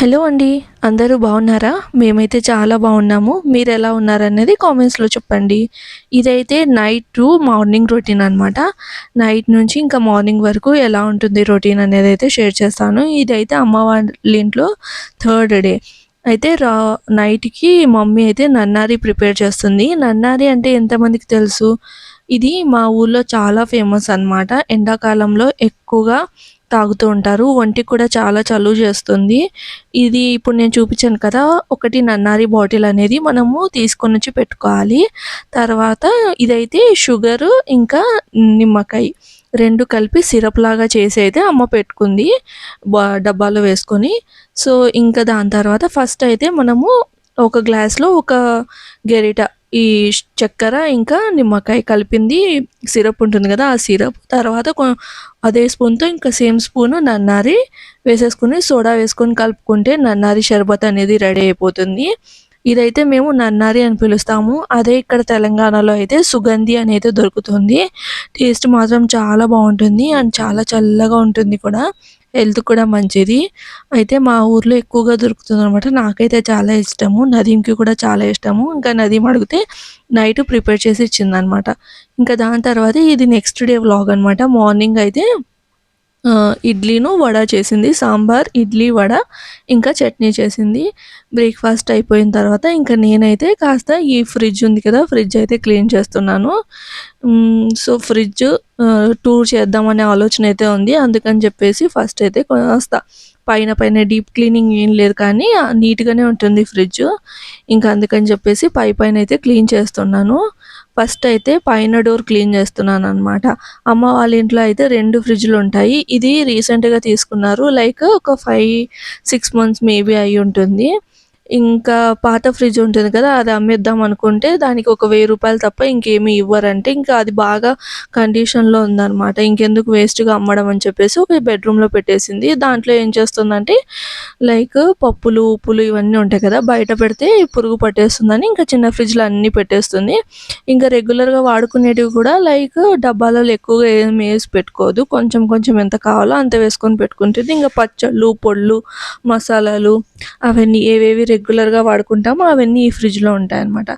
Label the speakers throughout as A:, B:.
A: Hello అండి అందరూ బాగున్నారా? మేమైతే చాలా బాగున్నాము. మీరు ఎలా ఉన్నారనేది కామెంట్స్లో చెప్పండి. ఇదైతే నైట్ టు మార్నింగ్ రొటీన్ అనమాట నైట్ నుంచి ఇంకా మార్నింగ్ వరకు ఎలా ఉంటుంది రొటీన్ అనేది అయితే షేర్ చేస్తాను. ఇదైతే అమ్మ వాళ్ళ ఇంట్లో థర్డ్ డే. అయితే రా నైట్కి మమ్మీ అయితే నన్నారి ప్రిపేర్ చేస్తుంది. నన్నారి అంటే ఎంతమందికి తెలుసు? ఇది మా ఊర్లో చాలా ఫేమస్ అనమాట ఎండాకాలంలో ఎక్కువగా తాగుతూ ఉంటారు. ఒంటికి కూడా చాలా చలువ చేస్తుంది. ఇది ఇప్పుడు నేను చూపించాను కదా ఒకటి నన్నారి బాటిల్ అనేది మనము తీసుకొని వచ్చి పెట్టుకోవాలి. తర్వాత ఇదైతే షుగర్ ఇంకా నిమ్మకాయ రెండు కలిపి సిరప్ లాగా చేసి అయితే అమ్మ పెట్టుకుంది డబ్బాలో వేసుకొని. సో ఇంకా దాని తర్వాత ఫస్ట్ అయితే మనము ఒక గ్లాస్లో ఒక గెరిట ఈ చక్కెర ఇంకా నిమ్మకాయ కలిపింది సిరప్ ఉంటుంది కదా ఆ సిరప్ తర్వాత అదే స్పూన్తో ఇంకా సేమ్ స్పూన్ నన్నారి వేసేసుకుని సోడా వేసుకొని కలుపుకుంటే నన్నారి షర్బత్ అనేది రెడీ అయిపోతుంది. ఇదైతే మేము నన్నారి అని పిలుస్తాము. అదే ఇక్కడ తెలంగాణలో అయితే సుగంధి అనేది దొరుకుతుంది. టేస్ట్ మాత్రం చాలా బాగుంటుంది అండ్ చాలా చల్లగా ఉంటుంది కూడా. హెల్త్ కూడా మంచిది. అయితే మా ఊర్లో ఎక్కువగా దొరుకుతుంది అనమాట నాకైతే చాలా ఇష్టము. నదీంకి కూడా చాలా ఇష్టము. ఇంకా నదీం అడిగితే నైట్ ప్రిపేర్ చేసి ఇచ్చిందనమాట ఇంకా దాని తర్వాత ఇది నెక్స్ట్ డే వ్లాగ్ అనమాట మార్నింగ్ అయితే ఇడ్లీను వడ చేసింది సాంబార్ ఇడ్లీ వడ ఇంకా చట్నీ చేసింది. బ్రేక్ఫాస్ట్ అయిపోయిన తర్వాత ఇంకా నేనైతే కాస్త ఈ ఫ్రిడ్జ్ ఉంది కదా ఫ్రిడ్జ్ అయితే క్లీన్ చేస్తున్నాను. సో ఫ్రిడ్జ్ టూర్ చేద్దామనే ఆలోచన అయితే ఉంది. అందుకని చెప్పేసి ఫస్ట్ అయితే కాస్త పైన పైన డీప్ క్లీనింగ్ ఏం లేదు కానీ నీట్గానే ఉంటుంది ఫ్రిడ్జ్. ఇంకా అందుకని చెప్పేసి పై పైన అయితే క్లీన్ చేస్తున్నాను. ఫస్ట్ అయితే పైన డోర్ క్లీన్ చేస్తున్నాను అనమాట అమ్మ వాళ్ళ ఇంట్లో అయితే రెండు ఫ్రిడ్జ్లు ఉంటాయి. ఇది రీసెంట్గా తీసుకున్నారు. లైక్ ఒక ఫైవ్ సిక్స్ మంత్స్ మేబీ అయి ఉంటుంది. ఇంకా పాత ఫ్రిడ్జ్ ఉంటుంది కదా అది అమ్మేద్దాం అనుకుంటే దానికి ఒక వెయ్యి రూపాయలు తప్ప ఇంకేమీ ఇవ్వరంటే ఇంకా అది బాగా కండిషన్లో ఉందన్నమాట. ఇంకెందుకు వేస్ట్గా అమ్మడం అని చెప్పేసి ఒక బెడ్రూమ్లో పెట్టేసింది. దాంట్లో ఏం చేస్తుందంటే లైక్ పప్పులు ఉప్పులు ఇవన్నీ ఉంటాయి కదా బయట పెడితే పురుగు పట్టేస్తుందని ఇంకా చిన్న ఫ్రిడ్జ్లో అన్నీ పెట్టేస్తుంది. ఇంకా రెగ్యులర్గా వాడుకునేటివి కూడా లైక్ డబ్బాలలో ఎక్కువగా ఏం వేసి పెట్టుకోదు. కొంచెం కొంచెం ఎంత కావాలో అంత వేసుకొని పెట్టుకుంటుంది. ఇంకా పచ్చళ్ళు పొళ్ళు మసాలాలు అవన్నీ ఏవేవి రెగ్యులర్గా వాడుకుంటామో అవన్నీ ఈ ఫ్రిడ్జ్లో ఉంటాయన్నమాట.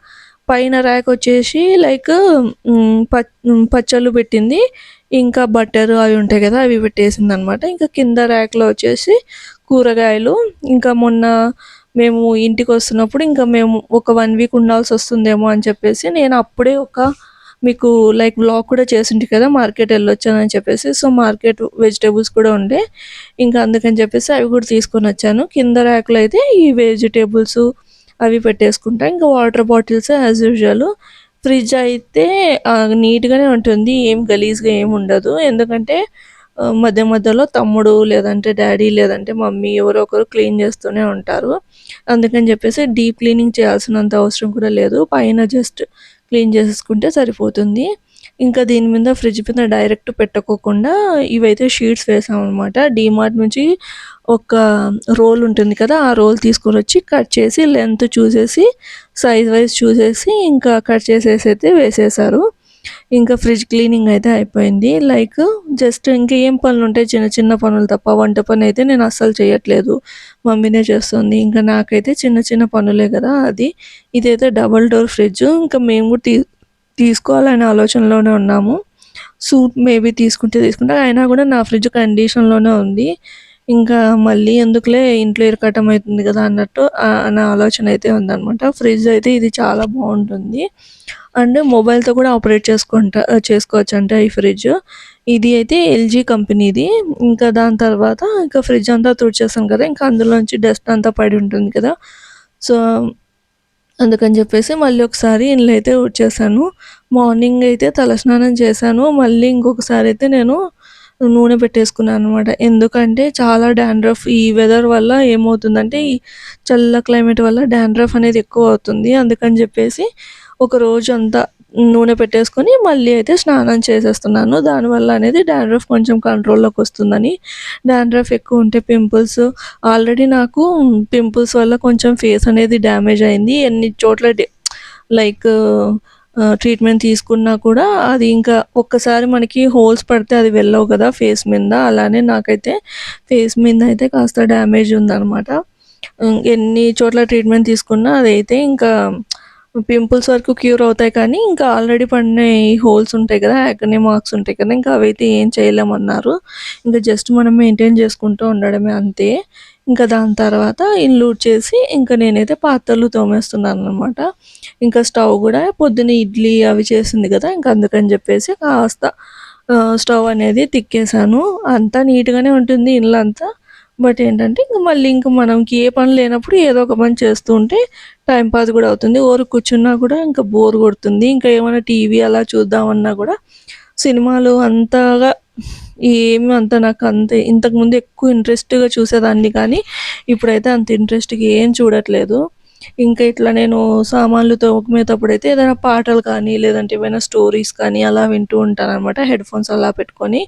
A: పైన ర్యాక్ వచ్చేసి లైక్ ప- పచ్చళ్ళు పెట్టింది. ఇంకా బటర్ అవి ఉంటాయి కదా అవి పెట్టేసింది అనమాట ఇంకా కింద ర్యాక్లో వచ్చేసి కూరగాయలు. ఇంకా మొన్న మేము ఇంటికి వస్తున్నప్పుడు ఇంకా మేము ఒక వన్ వీక్ ఉండాల్సి వస్తుందేమో అని చెప్పేసి నేను అప్పుడే ఒక మీకు లైక్ బ్లాగ్ కూడా చేసింటి కదా మార్కెట్ వెళ్ళొచ్చానని చెప్పేసి సో మార్కెట్ వెజిటేబుల్స్ కూడా ఉండే. ఇంకా అందుకని చెప్పేసి అవి కూడా తీసుకొని వచ్చాను. కింద ర్యాక్లో అయితే ఈ వెజిటేబుల్స్ అవి పెట్టేసుకుంటా. ఇంకా water bottles as usual fridge అయితే నీట్గానే ఉంటుంది. ఏం గలీజ్గా ఏం ఉండదు. ఎందుకంటే మధ్య మధ్యలో తమ్ముడు లేదంటే డాడీ లేదంటే మమ్మీ ఎవరో ఒకరు క్లీన్ చేస్తూనే ఉంటారు. అందుకని చెప్పేసి డీప్ క్లీనింగ్ చేయాల్సినంత అవసరం కూడా లేదు. పైన జస్ట్ క్లీన్ చేసేసుకుంటే సరిపోతుంది. ఇంకా దీని మీద ఫ్రిడ్జ్ మీద డైరెక్ట్ పెట్టుకోకుండా ఇవైతే షీట్స్ వేసాం డీమార్ట్ నుంచి ఒక రోల్ ఉంటుంది కదా ఆ రోల్ తీసుకొని వచ్చి కట్ చేసి లెంత్ చూసేసి సైజ్ వైజ్ చూసేసి ఇంకా కట్ చేసేసి అయితే వేసేసారు. ఇంకా ఫ్రిడ్జ్ క్లీనింగ్ అయితే అయిపోయింది. లైక్ జస్ట్ ఇంకా ఏం పనులు ఉంటాయి చిన్న చిన్న పనులు తప్ప వంట పని అయితే నేను అస్సలు చేయట్లేదు. మమ్మీనే చేస్తుంది. ఇంకా నాకైతే చిన్న చిన్న పనులే కదా అది. ఇదైతే డబల్ డోర్ ఫ్రిడ్జ్. ఇంకా మేము కూడా తీ తీసుకోవాలనే ఆలోచనలోనే ఉన్నాము. సూట్ మేబీ తీసుకుంటే తీసుకుంటే. అయినా కూడా నా ఫ్రిడ్జ్ కండిషన్లోనే ఉంది. ఇంకా మళ్ళీ ఎందుకులే ఇంట్లో ఇరకటం అవుతుంది కదా అన్నట్టు అనే నా ఆలోచన అయితే ఉందన్నమాట. ఫ్రిడ్జ్ అయితే ఇది చాలా బాగుంటుంది. అండ్ మొబైల్తో కూడా ఆపరేట్ చేసుకుంటా చేసుకోవచ్చు అంటే ఈ ఫ్రిడ్జ్. ఇది అయితే ఎల్జీ కంపెనీది. ఇంకా దాని తర్వాత ఇంకా ఫ్రిడ్జ్ అంతా తుడిచేస్తాం కదా ఇంకా అందులోంచి డస్ట్ అంతా పడి ఉంటుంది కదా. సో అందుకని చెప్పేసి మళ్ళీ ఒకసారి ఇండ్లు అయితే వచ్చేసాను మార్నింగ్ అయితే తలస్నానం చేశాను. మళ్ళీ ఇంకొకసారి అయితే నేను నూనె పెట్టేసుకున్నాను అనమాట ఎందుకంటే చాలా డాండ్రఫ్ ఈ వెదర్ వల్ల ఏమవుతుందంటే ఈ చల్ల క్లైమేట్ వల్ల డాండ్రఫ్ అనేది ఎక్కువ అవుతుంది. అందుకని చెప్పేసి ఒక రోజు అంతా నూనె పెట్టేసుకొని మళ్ళీ అయితే స్నానం చేసేస్తున్నాను. దానివల్ల అనేది డాండ్రఫ్ కొంచెం కంట్రోల్లోకి వస్తుందని. డాండ్రఫ్ ఎక్కువ ఉంటే పింపుల్స్ ఆల్రెడీ నాకు పింపుల్స్ వల్ల కొంచెం ఫేస్ అనేది డ్యామేజ్ అయింది. ఎన్ని చోట్ల లైక్ ట్రీట్మెంట్ తీసుకున్నా కూడా అది ఇంకా ఒక్కసారి మనకి హోల్స్ పడితే అది వెళ్ళవు కదా ఫేస్ మీద అలానే నాకైతే ఫేస్ మీద అయితే కాస్త డ్యామేజ్ ఉందన్నమాట ఎన్ని చోట్ల ట్రీట్మెంట్ తీసుకున్నా అదైతే ఇంకా పింపుల్స్ వరకు క్యూర్ అవుతాయి కానీ, ఇంకా ఆల్రెడీ పడిన హోల్స్ ఉంటాయి కదా! యాకనే మార్క్స్ ఉంటాయి కదా! ఇంకా అవైతే ఏం చేయలేమన్నారు. ఇంకా జస్ట్ మనం మెయింటైన్ చేసుకుంటూ ఉండడమే అంతే. ఇంకా దాని తర్వాత ఇల్లు చేసి ఇంకా నేనైతే పాత్రలు తోమేస్తున్నాను అనమాట ఇంకా స్టవ్ కూడా పొద్దున ఇడ్లీ అవి చేసింది కదా! ఇంకా అందుకని చెప్పేసి కాస్త స్టవ్ అనేది తిక్కేసాను. అంతా నీట్‌గానే ఉంటుంది ఇల్లంతా. బట్ ఏంటంటే ఇంక మళ్ళీ ఇంక మనకి ఏ పని లేనప్పుడు ఏదో ఒక పని చేస్తూ ఉంటే టైం పాస్ అవుతుంది. ఓరు కూర్చున్నా కూడా ఇంకా బోర్ కొడుతుంది. ఇంకా ఏమైనా టీవీ అలా చూద్దామన్నా కూడా సినిమాలు అంతగా ఏమి అంత నాకు అంత ఇంతకుముందు ఎక్కువ ఇంట్రెస్ట్‌గా చూసేదాన్ని కానీ, ఇప్పుడైతే అంత ఇంట్రెస్ట్‌గా ఏం చూడట్లేదు. ఇంకా ఇట్లా నేను సామాన్లు తోముకునేటప్పుడైతే ఏదైనా పాటలు కానీ, లేదంటే ఏమైనా స్టోరీస్ కానీ అలా వింటూ ఉంటాను అనమాట హెడ్ ఫోన్స్ అలా పెట్టుకొని.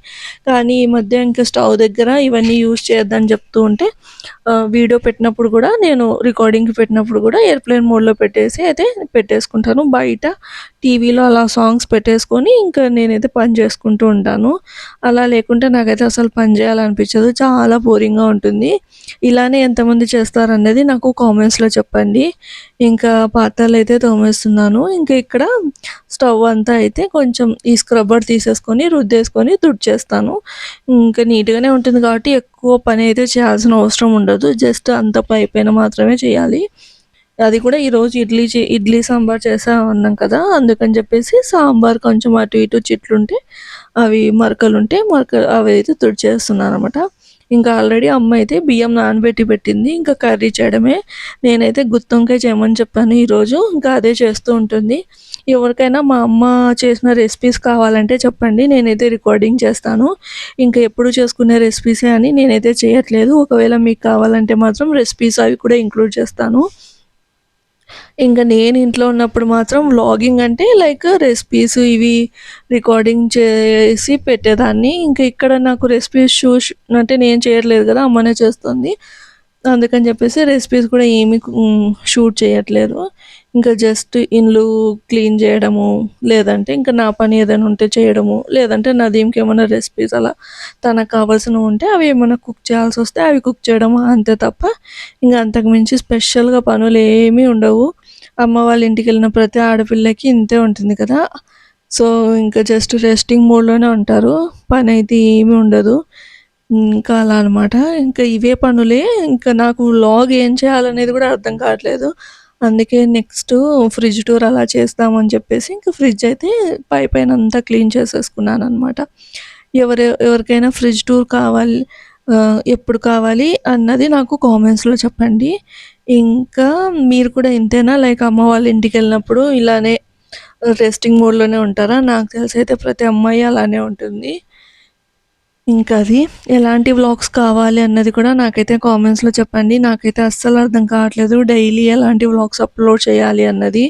A: కానీ ఈ మధ్య ఇంకా స్టవ్ దగ్గర ఇవన్నీ యూజ్ చేయొద్దని చెప్తూ ఉంటే వీడియో పెట్టినప్పుడు కూడా నేను రికార్డింగ్‌కి పెట్టినప్పుడు కూడా ఎయిర్‌ప్లేన్ మోడ్‌లో పెట్టేసి అయితే పెట్టేసుకుంటాను. బయట టీవీలో అలా సాంగ్స్ పెట్టేసుకొని ఇంకా నేనైతే పని చేసుకుంటూ ఉంటాను. అలా లేకుంటే నాకైతే అసలు పని చేయాలనిపించదు. చాలా బోరింగ్‌గా ఉంటుంది. ఇలానే ఎంతమంది చేస్తారనేది నాకు కామెంట్స్‌లో చెప్పండి. ఇంకా పాత్రలు అయితే తోమేస్తున్నాను. ఇంకా ఇక్కడ స్టవ్ అంతా అయితే కొంచెం ఈ స్క్రబ్బర్ తీసేసుకొని రుద్దేసుకొని తుడిచేస్తాను. ఇంకా నీట్‌గానే ఉంటుంది కాబట్టి ఎక్కువ పని అయితే చేయాల్సిన అవసరం ఉండదు. జస్ట్ అంత పైపైన మాత్రమే చేయాలి. అది కూడా ఈరోజు ఇడ్లీ చే ఇడ్లీ సాంబార్ చేసా అన్నాం కదా! అందుకని చెప్పేసి సాంబార్ కొంచెం అటు ఇటు చిట్లుంటే అవి మరకలుంటే మరక అవైతే తుడిచేస్తున్నాననమాట. ఇంకా ఆల్రెడీ అమ్మ అయితే బియ్యం నానబెట్టి పెట్టింది. ఇంకా కర్రీ చేయడమే. నేనైతే గుత్తొంకాయ చేయమని చెప్పాను ఈరోజు. ఇంకా అదే చేస్తూ ఉంటుంది. ఎవరికైనా మా అమ్మ చేసిన రెసిపీస్ కావాలంటే చెప్పండి. నేనైతే రికార్డింగ్ చేస్తాను. ఇంకా ఎప్పుడు చేసుకునే రెసిపీసే అని నేనైతే చేయట్లేదు. ఒకవేళ మీకు కావాలంటే మాత్రం రెసిపీస్ అవి కూడా ఇంక్లూడ్ చేస్తాను. ఇంకా నేను ఇంట్లో ఉన్నప్పుడు మాత్రం వ్లాగింగ్ అంటే లైక్ రెసిపీస్ ఇవి రికార్డింగ్ చేసి పెట్టేదాన్ని. ఇంకా ఇక్కడ నాకు రెసిపీస్ చూసి అంటే నేను చేయట్లేదు కదా! అమ్మనే చేస్తుంది. అందుకని చెప్పేసి రెసిపీస్ కూడా ఏమి షూట్ చేయట్లేదు. ఇంకా జస్ట్ ఇండ్లు క్లీన్ చేయడము, లేదంటే ఇంకా నా పని ఏదైనా ఉంటే చేయడము, లేదంటే నదీంకి ఏమైనా రెసిపీస్ అలా తనకు కావాల్సినవి ఉంటే అవి ఏమైనా కుక్ చేయాల్సి వస్తే అవి కుక్ చేయడము అంతే తప్ప ఇంకా అంతకు మించి స్పెషల్‌గా ఏమీ ఉండవు. అమ్మ వాళ్ళ ఇంటికి వెళ్ళిన ప్రతి ఆడపిల్లకి ఇంతే ఉంటుంది కదా! సో, ఇంకా జస్ట్ రెస్టింగ్ మోడ్‌లోనే ఉంటారు. పని అయితే ఏమీ ఉండదు. ఇంకా అలా అనమాట. ఇంకా ఇవే పనులే ఇంకా నాకు వ్లాగ్ ఏం చేయాలనేది కూడా అర్థం కావట్లేదు. అందుకే నెక్స్ట్ ఫ్రిడ్జ్ టూర్ అలా చేస్తామని చెప్పేసి ఇంకా ఫ్రిడ్జ్ అయితే పైపైనంతా క్లీన్ చేసేసుకున్నాను అనమాట ఎవరు ఎవరికైనా ఫ్రిడ్జ్ టూర్ కావాలి ఎప్పుడు కావాలి అన్నది నాకు కామెంట్స్‌లో చెప్పండి. ఇంకా మీరు కూడా ఇంతేనా? లైక్ అమ్మ వాళ్ళ ఇంటికి వెళ్ళినప్పుడు ఇలానే రెస్టింగ్ మోడ్‌లోనే ఉంటారా? నాకు తెలిసైతే ప్రతి అమ్మాయి అలానే ఉంటుంది. ఇంకా అది ఎలాంటి వ్లాగ్స్ కావాలి అన్నది కూడా నాకైతే కామెంట్స్‌లో చెప్పండి. నాకైతే అస్సలు అర్థం కావట్లేదు. డైలీ ఎలాంటి వ్లాగ్స్ అప్‌లోడ్ చేయాలి అన్నది.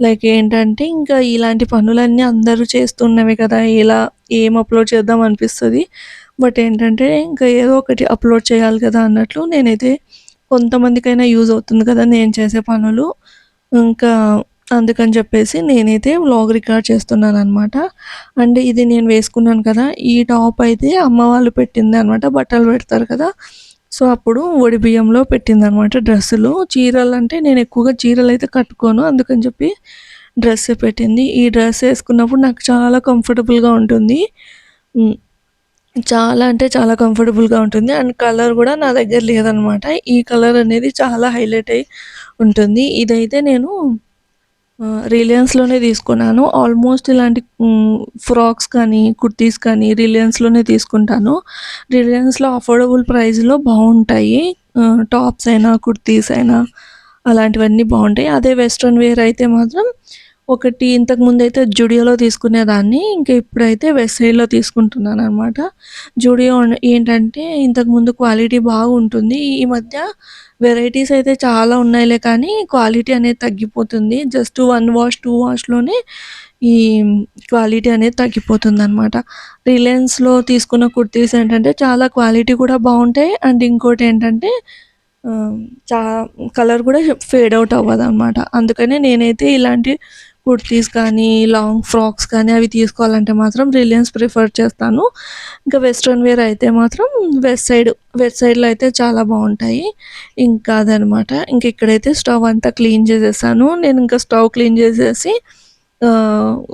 A: లైక్ ఏంటంటే ఇంకా ఇలాంటి పనులన్నీ అందరూ చేస్తున్నవే కదా! ఇలా ఏం అప్‌లోడ్ చేద్దాం అనిపిస్తుంది బట్ ఏంటంటే ఇంకా ఏదో ఒకటి అప్‌లోడ్ చేయాలి కదా! అన్నట్లు నేనైతే కొంతమందికైనా యూజ్ అవుతుంది కదా! నేను చేసే పనులు. ఇంకా అందుకని చెప్పేసి నేనైతే వ్లాగ్ రికార్డ్ చేస్తున్నాను అనమాట అండ్ ఇది నేను వేసుకున్నాను కదా! ఈ టాప్ అయితే అమ్మ వాళ్ళు పెట్టింది అనమాట బట్టలు పెడతారు కదా! సో, అప్పుడు ఒడి బియ్యంలో పెట్టింది అనమాట డ్రెస్సులు. చీరలు అంటే నేను ఎక్కువగా చీరలు అయితే కట్టుకోను. అందుకని చెప్పి డ్రెస్సే పెట్టింది. ఈ డ్రెస్ వేసుకున్నప్పుడు నాకు చాలా కంఫర్టబుల్‌గా ఉంటుంది. చాలా అంటే చాలా కంఫర్టబుల్‌గా ఉంటుంది. అండ్ కలర్ కూడా నా దగ్గర లేదనమాట. ఈ కలర్ అనేది చాలా హైలైట్ అయ్యి ఉంటుంది. ఇదైతే నేను రిలయన్స్‌లోనే తీసుకున్నాను. ఆల్మోస్ట్ ఇలాంటి ఫ్రాక్స్ కానీ, కుర్తీస్ కానీ రిలయన్స్‌లోనే తీసుకుంటాను. రిలయన్స్‌లో అఫోర్డబుల్ ప్రైస్‌లో బాగుంటాయి టాప్స్ అయినా, కుర్తీస్ అయినా అలాంటివన్నీ బాగుంటాయి అదే వెస్ట్రన్ వేర్ అయితే మాత్రం ఒకటి ఇంతకుముందైతే జుడియోలో తీసుకునేదాన్ని. ఇంకా ఇప్పుడైతే వెస్ట్ సైడ్‌లో తీసుకుంటున్నాననమాట. జుడియో ఏంటంటే ఇంతకుముందు క్వాలిటీ బాగుంటుంది. ఈ మధ్య వెరైటీస్ అయితే చాలా ఉన్నాయిలే కానీ క్వాలిటీ అనేది తగ్గిపోతుంది. జస్ట్ వన్ వాష్, టూ వాష్‌లోనే ఈ క్వాలిటీ అనేది తగ్గిపోతుంది అనమాట రిలయన్స్‌లో తీసుకున్న కుర్తీస్ ఏంటంటే చాలా క్వాలిటీ కూడా బాగుంటాయి. అండ్ ఇంకోటి ఏంటంటే చా కలర్ కూడా ఫేడ్ అవుట్ అవ్వదు అనమాట అందుకనే నేనైతే ఇలాంటి కుర్తీస్ కానీ లాంగ్ ఫ్రాక్స్ కానీ అవి తీసుకోవాలంటే మాత్రం రిలయన్స్ ప్రిఫర్ చేస్తాను. ఇంకా వెస్ట్రన్ వేర్ అయితే మాత్రం వెస్ట్ సైడ్ వెస్ట్ సైడ్లో అయితే చాలా బాగుంటాయి. ఇంకా అదనమాట. ఇంక ఇక్కడైతే స్టవ్ అంతా క్లీన్ చేసేసాను. నేను ఇంకా స్టవ్ క్లీన్ చేసేసి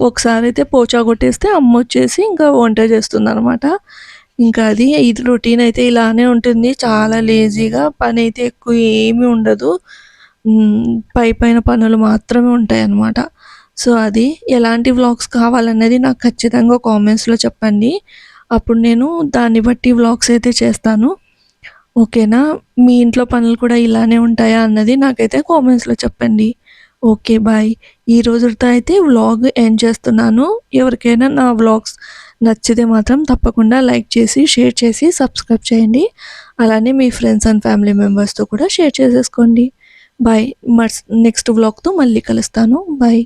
A: ఒకసారి అయితే పోచా కొట్టేస్తే అమ్మ వచ్చేసి ఇంకా వంట చేస్తుంది అనమాట ఇంకా అది ఇది రొటీన్ అయితే ఇలానే ఉంటుంది. చాలా లేజీగా పని అయితే ఎక్కువ ఏమీ ఉండదు. పై పైన పనులు మాత్రమే ఉంటాయి అన్నమాట సో అది ఎలాంటి వ్లాగ్స్ కావాలన్నది నాకు ఖచ్చితంగా కామెంట్స్లో చెప్పండి. అప్పుడు నేను దాన్ని బట్టి వ్లాగ్స్ అయితే చేస్తాను. ఓకేనా? మీ ఇంట్లో పనులు కూడా ఇలానే ఉంటాయా అన్నది నాకైతే కామెంట్స్లో చెప్పండి. ఓకే బాయ్ ఈ రోజుతో అయితే వ్లాగ్ ఎండ్ చేస్తున్నాను. ఎవరికైనా నా వ్లాగ్స్ నచ్చితే మాత్రం తప్పకుండా లైక్ చేసి షేర్ చేసి సబ్స్క్రైబ్ చేయండి. అలానే మీ ఫ్రెండ్స్ అండ్ ఫ్యామిలీ మెంబర్స్తో కూడా షేర్ చేసేసుకోండి. బాయ్ మర్స్ నెక్స్ట్ వ్లాగ్తో మళ్ళీ కలుస్తాను. బాయ్